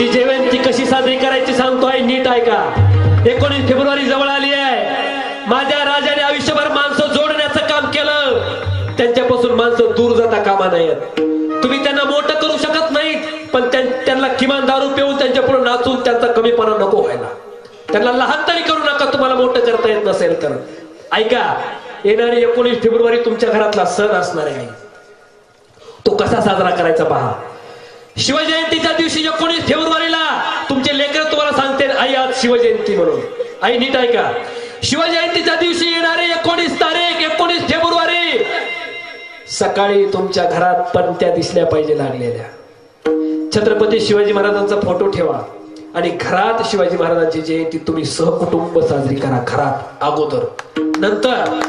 ती जयंती कशी साजरी करायची सांगतो आहे नीट ऐका. एकोणीस फेब्रुवारी जवळ आली आहे. माझ्या राजाने आयुष्यभर माणसं जोडण्याचं काम केलं. त्यांच्यापासून माणसं दूर जाता कामा नयेत. तुम्ही त्यांना मोठं करू शकत नाहीत पण त्यांना किमान दारू पिऊन त्यांच्या पुढे नाचून त्यांचा कमीपणा नको व्हायला. त्यांना लहान तरी करू नका तुम्हाला मोठं करता येत नसेल तर. ऐका येणारी एकोणीस फेब्रुवारी तुमच्या घरातला सण असणार आहे. तो कसा साजरा करायचा पहा. शिवजयंतीच्या दिवशी एकोणीस फेब्रुवारीला तुमचे लेकर तुम्हाला सांगते आई आज शिवजयंती म्हणून. आई नीट ऐका. शिवजयंतीच्या दिवशी येणारे एकोणीस तारीख एकोणीस फेब्रुवारी. सकाळी तुमच्या घरात पणत्या दिसल्या पाहिजे लागलेल्या. छत्रपती शिवाजी महाराजांचा फोटो ठेवा. आणि घरात शिवाजी महाराजांची जयंती तुम्ही सहकुटुंब साजरी करा घरात अगोदर. नंतर.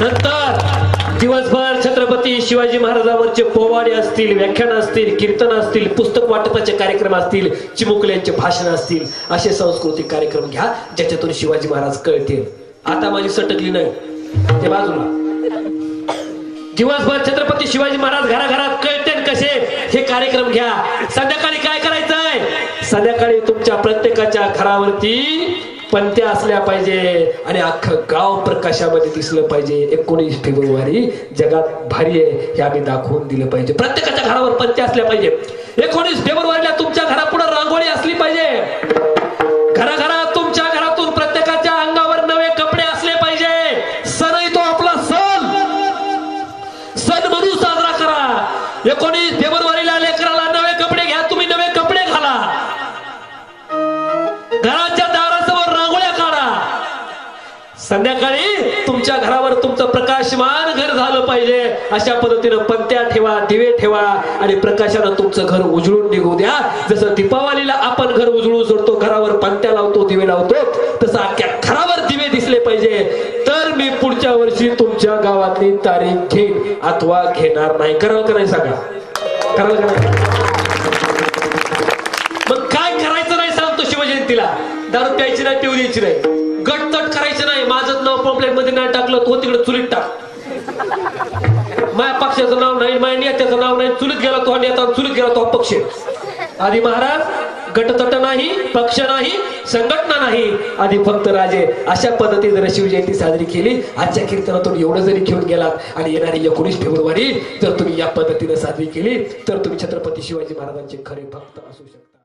नंतर. शिवाजी महाराजांवरचे पोवाडे असतील व्याख्यान असतील कीर्तन असतील पुस्तक वाटपाचे कार्यक्रम असतील चिमुकल्यांचे भाषण असतील असे सांस्कृतिक कार्यक्रम घ्या ज्याच्यातून शिवाजी महाराज कळतील. आता माझी सटकली नाही. ते बाजूला. दिवसभर छत्रपती शिवाजी महाराज घराघरात कळते कसे? हे कार्यक्रम घ्या. संध्याकाळी काय करायचंय? संध्याकाळी तुमच्या प्रत्येकाच्या घरावरती पंत्या असल्या पाहिजे आणि अख्खं गाव प्रकाशामध्ये दिसलं पाहिजे. एकोणीस फेब्रुवारी जगात भारी आहे हे आम्ही दाखवून दिलं पाहिजे. प्रत्येकाच्या घरावर पंत्या असल्या पाहिजे. एकोणीस फेब्रुवारीला तुमच्या घरापुढे रांगोळी असली पाहिजे. घराघरात तुमच्या घरातून प्रत्येकाच्या अंगावर नवे कपडे असले पाहिजे. सण तो आपला सण. सण म्हणून साजरा करा. एकोणीस फेब्रुवारीला लेकराला संध्याकाळी तुमच्या घरावर तुमचं प्रकाशमान घर झालं पाहिजे. अशा पद्धतीनं पंत्या ठेवा दिवे ठेवा आणि प्रकाशानं तुमचं घर उजळून निघू द्या. जसं दीपावलीला आपण घर उजळून सोडतो घरावर पंत्या लावतो दिवे लावतो तसं अख्ख्या घरावर दिवे दिसले पाहिजे. तर मी पुढच्या वर्षी तुमच्या गावातली तारीख घेईन अथवा घेणार नाही. कराल का नाही सांगा? कराल का नाही? मग काय करायचं नाही सांगतो शिवजयंतीला. दारू प्यायची नाही पिऊ द्यायची नाही. गटतट करायचं नाही माझं नाव पॉम्पलेटमध्ये नाही टाकलं तो हो तिकडे चुलीत टाक. माया पक्षाचं नाव नाही माया नेत्याचं नाव नाही. चुलीत गेला तो नेता चुलीत गेला तो पक्ष. आधी महाराज गटतट नाही पक्ष नाही संघटना नाही. आधी फक्त राजे. अशा पद्धतीने जर शिवजयंती साजरी केली आजच्या कीर्तनातून एवढं जरी घेऊन गेलात आणि येणारी एकोणीस फेब्रुवारी जर तुम्ही या पद्धतीने साजरी केली तर तुम्ही छत्रपती शिवाजी महाराजांचे खरे भक्त असू शकता.